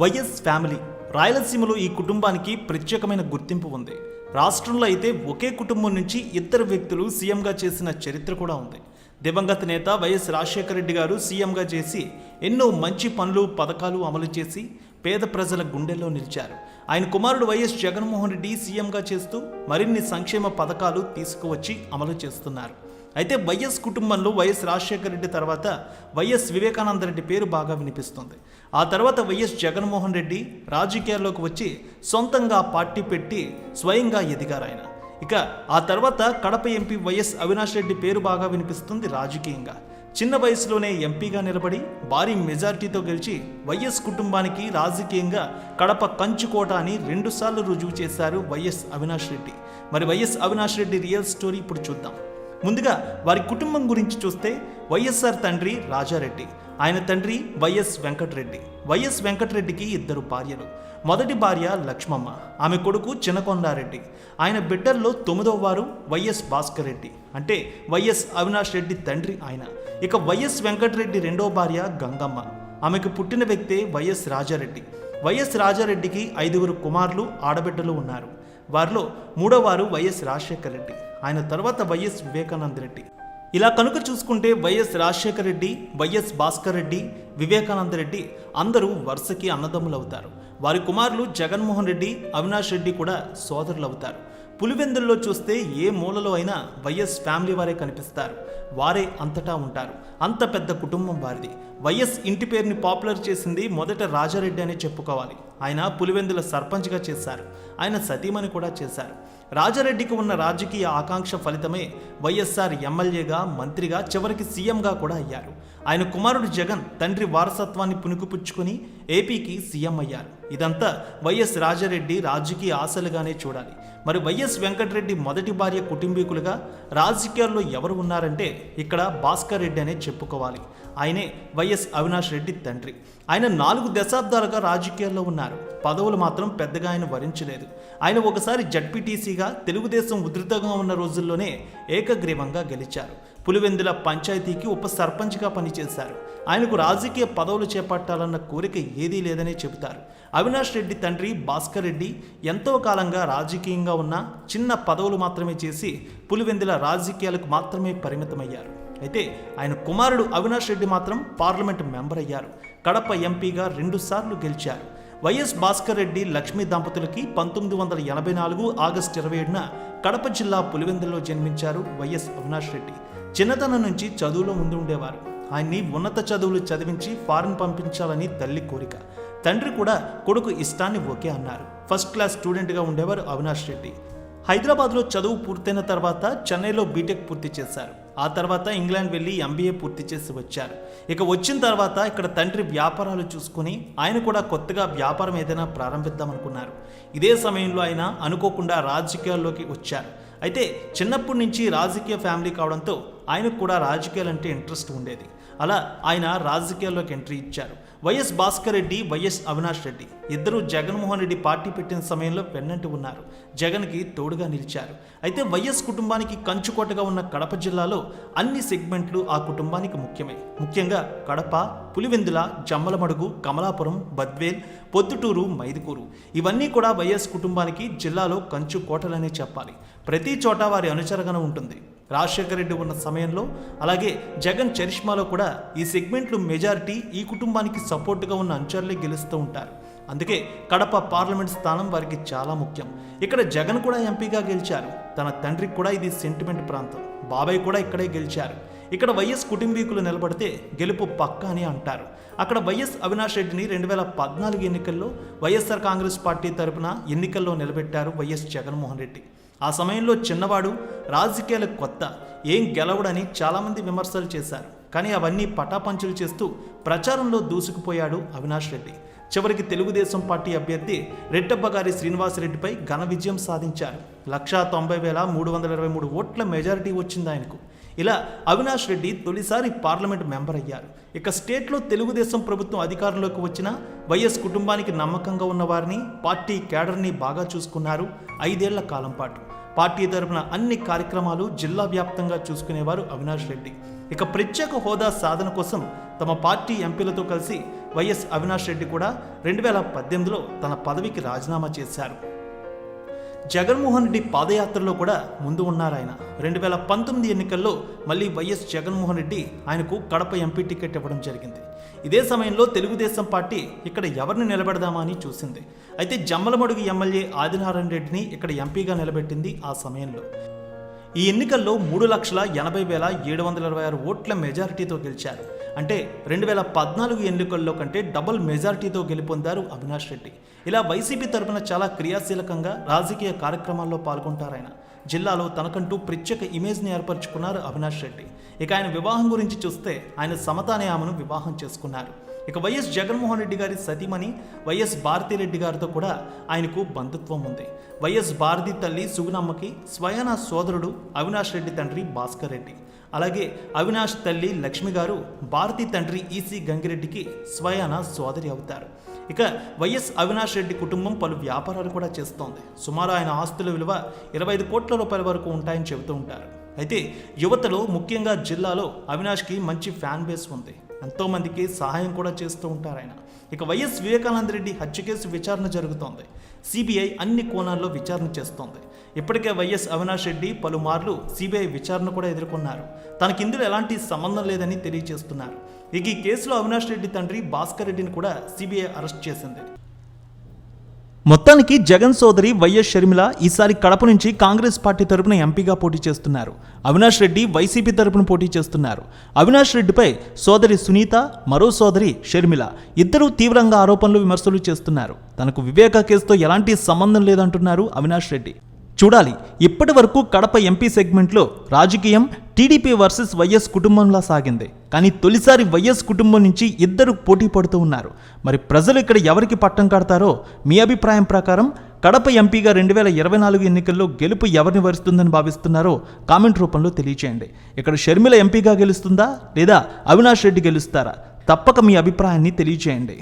YS family. రాయలసీమలో ఈ కుటుంబానికి ప్రత్యేకమైన గుర్తింపు ఉంది. రాష్ట్రంలో అయితే ఒకే కుటుంబం నుంచి ఇద్దరు వ్యక్తులు సీఎంగా చేసిన చరిత్ర కూడా ఉంది. దివంగత నేత వైఎస్ రాజశేఖర రెడ్డి గారు సీఎంగా చేసి ఎన్నో మంచి పనులు పథకాలు అమలు చేసి పేద ప్రజల గుండెల్లో నిలిచారు. ఆయన కుమారుడు వైఎస్ జగన్మోహన్ రెడ్డి సీఎంగా చేస్తూ మరిన్ని సంక్షేమ పథకాలు తీసుకువచ్చి అమలు చేస్తున్నారు. అయితే వైఎస్ కుటుంబంలో వైఎస్ రాజశేఖర రెడ్డి తర్వాత వైఎస్ వివేకానంద రెడ్డి పేరు బాగా వినిపిస్తుంది. ఆ తర్వాత వైఎస్ జగన్మోహన్ రెడ్డి రాజకీయాల్లోకి వచ్చి సొంతంగా పార్టీ పెట్టి స్వయంగా ఎదిగారు ఆయన. ఇక ఆ తర్వాత కడప ఎంపీ వైఎస్ అవినాష్ రెడ్డి పేరు బాగా వినిపిస్తుంది రాజకీయంగా. చిన్న వయసులోనే ఎంపీగా నిలబడి భారీ మెజారిటీతో గెలిచి వైఎస్ కుటుంబానికి రాజకీయంగా కడప కంచుకోట అని రెండుసార్లు రుజువు చేశారు వైఎస్ అవినాష్ రెడ్డి. మరి YS Avinash Reddy real story ఇప్పుడు చూద్దాం. ముందుగా వారి కుటుంబం గురించి చూస్తే వైఎస్ఆర్ తండ్రి రాజారెడ్డి ఆయన తండ్రి వైఎస్ వెంకటరెడ్డి. వైఎస్ వెంకటరెడ్డికి ఇద్దరు భార్యలు. మొదటి భార్య లక్ష్మమ్మ ఆమె కొడుకు చిన్నకొండారెడ్డి. ఆయన బిడ్డల్లో తొమ్మిదవ వారు వైఎస్ భాస్కర్ రెడ్డి అంటే వైఎస్ అవినాష్ రెడ్డి తండ్రి ఆయన. ఇక వైఎస్ వెంకటరెడ్డి రెండో భార్య గంగమ్మ. ఆమెకు పుట్టిన వ్యక్తే వైఎస్ రాజారెడ్డి. వైఎస్ రాజారెడ్డికి ఐదుగురు కుమారులు ఆడబిడ్డలు ఉన్నారు. వారిలో మూడోవారు వైఎస్ రాజశేఖర రెడ్డి. ఆయన తర్వాత వైఎస్ వివేకానంద రెడ్డి. ఇలా కనుక చూసుకుంటే వైఎస్ రాజశేఖర రెడ్డి వైఎస్ భాస్కర్ రెడ్డి వివేకానంద రెడ్డి అందరూ వరుసకి అన్నదమ్ములు అవుతారు వారి కుమారులు జగన్మోహన్ రెడ్డి అవినాష్ రెడ్డి కూడా సోదరులు అవుతారు పులివెందుల్లో చూస్తే ఏ మూలలో అయినా వైఎస్ ఫ్యామిలీ వారే కనిపిస్తారు. వారే అంతటా ఉంటారు. అంత పెద్ద కుటుంబం వారిది. వైఎస్ ఇంటి పేరుని పాపులర్ చేసింది మొదట రాజారెడ్డి అనే చెప్పుకోవాలి. ఆయన పులివెందుల సర్పంచ్గా చేశారు. ఆయన సతీమణి కూడా చేశారు. రాజారెడ్డికి ఉన్న రాజకీయ ఆకాంక్ష ఫలితమే వైఎస్ఆర్ ఎమ్మెల్యేగా మంత్రిగా చివరికి సీఎంగా కూడా అయ్యారు. ఆయన కుమారుడు జగన్ తండ్రి వారసత్వాన్ని పుణుకుపుచ్చుకొని ఏపీకి సీఎం అయ్యారు. ఇదంతా వైఎస్ రాజారెడ్డి రాజకీయ ఆశలుగానే చూడాలి. మరి వైఎస్ వెంకటరెడ్డి మొదటి భార్య కుటుంబీకులుగా రాజకీయాల్లో ఎవరు ఉన్నారంటే ఇక్కడ భాస్కర్ రెడ్డి అనే చెప్పుకోవాలి. ఆయనే వైఎస్ అవినాష్ రెడ్డి తండ్రి. ఆయన నాలుగు దశాబ్దాలుగా రాజకీయాల్లో ఉన్నారు. పదవులు మాత్రం పెద్దగా ఆయన వరించలేదు. ఆయన ఒకసారి జడ్పీటీసీగా తెలుగుదేశం ఉధృతంగా ఉన్న రోజుల్లోనే ఏకగ్రీవంగా గెలిచారు. పులివెందుల పంచాయతీకి ఉప సర్పంచ్గా పనిచేశారు. ఆయనకు రాజకీయ పదవులు చేపట్టాలన్న కోరిక ఏదీ లేదనే చెబుతారు. అవినాష్ రెడ్డి తండ్రి భాస్కర్ రెడ్డి ఎంతో కాలంగా రాజకీయంగా ఉన్న చిన్న పదవులు మాత్రమే చేసి పులివెందుల రాజకీయాలకు మాత్రమే పరిమితమయ్యారు. అయితే ఆయన కుమారుడు అవినాష్ రెడ్డి మాత్రం పార్లమెంట్ మెంబర్ అయ్యారు. కడప ఎంపీగా రెండుసార్లు గెలిచారు. వైఎస్ భాస్కర్ రెడ్డి లక్ష్మీ దంపతులకి పంతొమ్మిది వందల ఎనభై నాలుగు ఆగస్టు ఇరవై ఏడున కడప జిల్లా పులివెందుల్లో జన్మించారు వైఎస్ అవినాష్ రెడ్డి. చిన్నతనం నుంచి చదువులో ముందు ఉండేవారు. ఆయన్ని ఉన్నత చదువులు చదివించి ఫారెన్ పంపించాలని తల్లి కోరిక. తండ్రి కూడా కొడుకు ఇష్టాన్ని ఓకే అన్నారు. ఫస్ట్ క్లాస్ స్టూడెంట్గా ఉండేవారు అవినాష్ రెడ్డి. హైదరాబాద్లో చదువు పూర్తయిన తర్వాత చెన్నైలో బీటెక్ పూర్తి చేశారు. ఆ తర్వాత ఇంగ్లాండ్ వెళ్ళి ఎంబీఏ పూర్తి చేసి వచ్చారు. ఇక వచ్చిన తర్వాత ఇక్కడ తండ్రి వ్యాపారాలు చూసుకుని ఆయన కూడా కొత్తగా వ్యాపారం ఏదైనా ప్రారంభిద్దామనుకున్నారు. ఇదే సమయంలో ఆయన అనుకోకుండా రాజకీయాల్లోకి వచ్చారు. అయితే చిన్నప్పటి నుంచి రాజకీయ ఫ్యామిలీ కావడంతో ఆయనకు కూడా రాజకీయాలంటే ఇంట్రెస్ట్ ఉండేది. అలా ఆయన రాజకీయాల్లోకి ఎంట్రీ ఇచ్చారు. YS Bhaskar Reddy YS Avinash Reddy. ఇద్దరు జగన్మోహన్ రెడ్డి పార్టీ పెట్టిన సమయంలో వెన్నంటి ఉన్నారు. జగన్కి తోడుగా నిలిచారు. అయితే వైఎస్ కుటుంబానికి కంచుకోటగా ఉన్న కడప జిల్లాలో అన్ని సెగ్మెంట్లు ఆ కుటుంబానికి ముఖ్యమే. ముఖ్యంగా కడప పులివెందుల జమ్మలమడుగు కమలాపురం బద్వేల్ పొద్దుటూరు మైదుకూరు. ఇవన్నీ కూడా వైఎస్ కుటుంబానికి జిల్లాలో కంచు కోటలనే చెప్పాలి. ప్రతి చోట వారి అనుచరగన ఉంటుంది. రాజశేఖర రెడ్డి ఉన్న సమయంలో అలాగే జగన్ చరిష్మాలో కూడా ఈ సెగ్మెంట్లు మెజారిటీ ఈ కుటుంబానికి సపోర్టుగా ఉన్న అంచర్లే గెలుస్తూ ఉంటారు. అందుకే కడప పార్లమెంట్ స్థానం వారికి చాలా ముఖ్యం. ఇక్కడ జగన్ కూడా ఎంపీగా గెలిచారు. తన తండ్రికి కూడా ఇది సెంటిమెంట్ ప్రాంతం. బాబాయ్ కూడా ఇక్కడే గెలిచారు. ఇక్కడ వైఎస్ కుటుంబీకులు నిలబడితే గెలుపు పక్క అని అంటారు. అక్కడ వైఎస్ అవినాష్ రెడ్డిని రెండు వేల పద్నాలుగు ఎన్నికల్లో వైఎస్ఆర్ కాంగ్రెస్ పార్టీ తరపున ఎన్నికల్లో నిలబెట్టారు వైఎస్ జగన్మోహన్ రెడ్డి. ఆ సమయంలో చిన్నవాడు రాజకీయాలకు కొత్త ఏం గెలవడని చాలామంది విమర్శలు చేశారు. కానీ అవన్నీ పటాపంచులు చేస్తూ ప్రచారంలో దూసుకుపోయాడు అవినాష్ రెడ్డి. చివరికి తెలుగుదేశం పార్టీ అభ్యర్థి రెడ్డబ్బగారి శ్రీనివాసరెడ్డిపై ఘన విజయం సాధించారు. లక్షా తొంభై వేల మూడు వందల ఇరవై మూడు ఓట్ల మెజారిటీ వచ్చింది ఆయనకు. ఇలా అవినాష్ రెడ్డి తొలిసారి పార్లమెంట్ మెంబర్ అయ్యారు. ఇక స్టేట్లో తెలుగుదేశం ప్రభుత్వం అధికారంలోకి వచ్చిన వైఎస్ కుటుంబానికి నమ్మకంగా ఉన్న వారిని పార్టీ కేడర్ని బాగా చూసుకున్నారు ఐదేళ్ళ కాలం పాటు. పార్టీ తరపున అన్ని కార్యక్రమాలు జిల్లా వ్యాప్తంగా చూసుకునేవారు అవినాష్ రెడ్డి. ఇక ప్రత్యేక హోదా సాధన కోసం తమ పార్టీ ఎంపీలతో కలిసి వైఎస్ అవినాష్ రెడ్డి కూడా రెండు వేల పద్దెనిమిదిలో తన పదవికి రాజీనామా చేశారు. జగన్మోహన్ రెడ్డి పాదయాత్రలో కూడా ముందు ఉన్నారు ఆయన. రెండు వేల పంతొమ్మిది ఎన్నికల్లో మళ్ళీ వైఎస్ జగన్మోహన్ రెడ్డి ఆయనకు కడప ఎంపీ టికెట్ ఇవ్వడం జరిగింది. ఇదే సమయంలో తెలుగుదేశం పార్టీ ఇక్కడ ఎవరిని నిలబెడదామా అని చూసింది. అయితే జమ్మలమడుగు ఎమ్మెల్యే ఆదినారాయణ రెడ్డిని ఇక్కడ ఎంపీగా నిలబెట్టింది ఆ సమయంలో. ఈ ఎన్నికల్లో మూడు లక్షల ఎనభై వేల ఏడు వందల ఇరవై ఆరు ఓట్ల మెజారిటీతో గెలిచారు. అంటే రెండు వేల పద్నాలుగు ఎన్నికల్లో కంటే డబుల్ మెజారిటీతో గెలుపొందారు అవినాష్ రెడ్డి. ఇలా వైసీపీ తరపున చాలా క్రియాశీలకంగా రాజకీయ కార్యక్రమాల్లో పాల్గొంటారాయన జిల్లాలో తనకంటూ ప్రత్యేక ఇమేజ్ని ఏర్పరచుకున్నారు అవినాష్ రెడ్డి. ఇక ఆయన వివాహం గురించి చూస్తే ఆయన సమత అనే ఆమెను వివాహం చేసుకున్నారు. ఇక వైఎస్ జగన్మోహన్ రెడ్డి గారి సతీమణి వైఎస్ భారతిరెడ్డి గారితో కూడా ఆయనకు బంధుత్వం ఉంది. వైఎస్ భారతి తల్లి సుగుణమ్మకి స్వయాన సోదరుడు అవినాష్ రెడ్డి తండ్రి భాస్కర్ రెడ్డి. అలాగే అవినాష్ తల్లి లక్ష్మి గారు భారతి తండ్రి ఈసీ గంగిరెడ్డికి స్వయాన సోదరి అవుతారు. ఇక వైఎస్ అవినాష్ రెడ్డి కుటుంబం పలు వ్యాపారాలు కూడా చేస్తోంది. సుమారు ఆయన ఆస్తుల విలువ ఇరవై ఐదు కోట్ల రూపాయల వరకు ఉంటాయని చెబుతూ ఉంటారు. అయితే యువతలో ముఖ్యంగా జిల్లాలో అవినాష్కి మంచి ఫ్యాన్ బేస్ ఉంది. ఎంతోమందికి సహాయం కూడా చేస్తూ ఉంటారు ఆయన. ఇక వైఎస్ వివేకానంద రెడ్డి హత్య కేసు విచారణ జరుగుతోంది. సిబిఐ అన్ని కోణాల్లో విచారణ చేస్తోంది. ఇప్పటికే వైఎస్ అవినాష్ రెడ్డి పలుమార్లు సిబిఐ విచారణ కూడా ఎదుర్కొన్నారు. తనకి ఇందులో ఎలాంటి సంబంధం లేదని తెలియజేస్తున్నారు. ఇక ఈ కేసులో అవినాష్ రెడ్డి తండ్రి భాస్కర్ రెడ్డిని కూడా సిబిఐ అరెస్ట్ చేసింది. మొత్తానికి జగన్ సోదరి వైఎస్ షర్మిల ఈసారి కడప నుంచి కాంగ్రెస్ పార్టీ తరపున ఎంపీగా పోటీ చేస్తున్నారు. అవినాష్ రెడ్డి వైసీపీ తరపున పోటీ చేస్తున్నారు. అవినాష్ రెడ్డిపై సోదరి సునీత మరో సోదరి షర్మిల ఇద్దరూ తీవ్రంగా ఆరోపణలు విమర్శలు చేస్తున్నారు. తనకు వివేక కేసుతో ఎలాంటి సంబంధం లేదంటున్నారు అవినాష్ రెడ్డి. చూడాలి. ఇప్పటి వరకు కడప ఎంపీ సెగ్మెంట్లో రాజకీయం టీడీపీ వర్సెస్ వైఎస్ కుటుంబంలా సాగింది. కానీ తొలిసారి వైఎస్ కుటుంబం నుంచి ఇద్దరు పోటీ పడుతూ ఉన్నారు. మరి ప్రజలు ఇక్కడ ఎవరికి పట్టం కడతారో మీ అభిప్రాయం ప్రకారం కడప ఎంపీగా రెండు వేల ఇరవై నాలుగు ఎన్నికల్లో గెలుపు ఎవరిని వరుస్తుందని భావిస్తున్నారో కామెంట్ రూపంలో తెలియచేయండి. ఇక్కడ షర్మిల ఎంపీగా గెలుస్తుందా లేదా అవినాష్ రెడ్డి గెలుస్తారా? తప్పక మీ అభిప్రాయాన్ని తెలియచేయండి.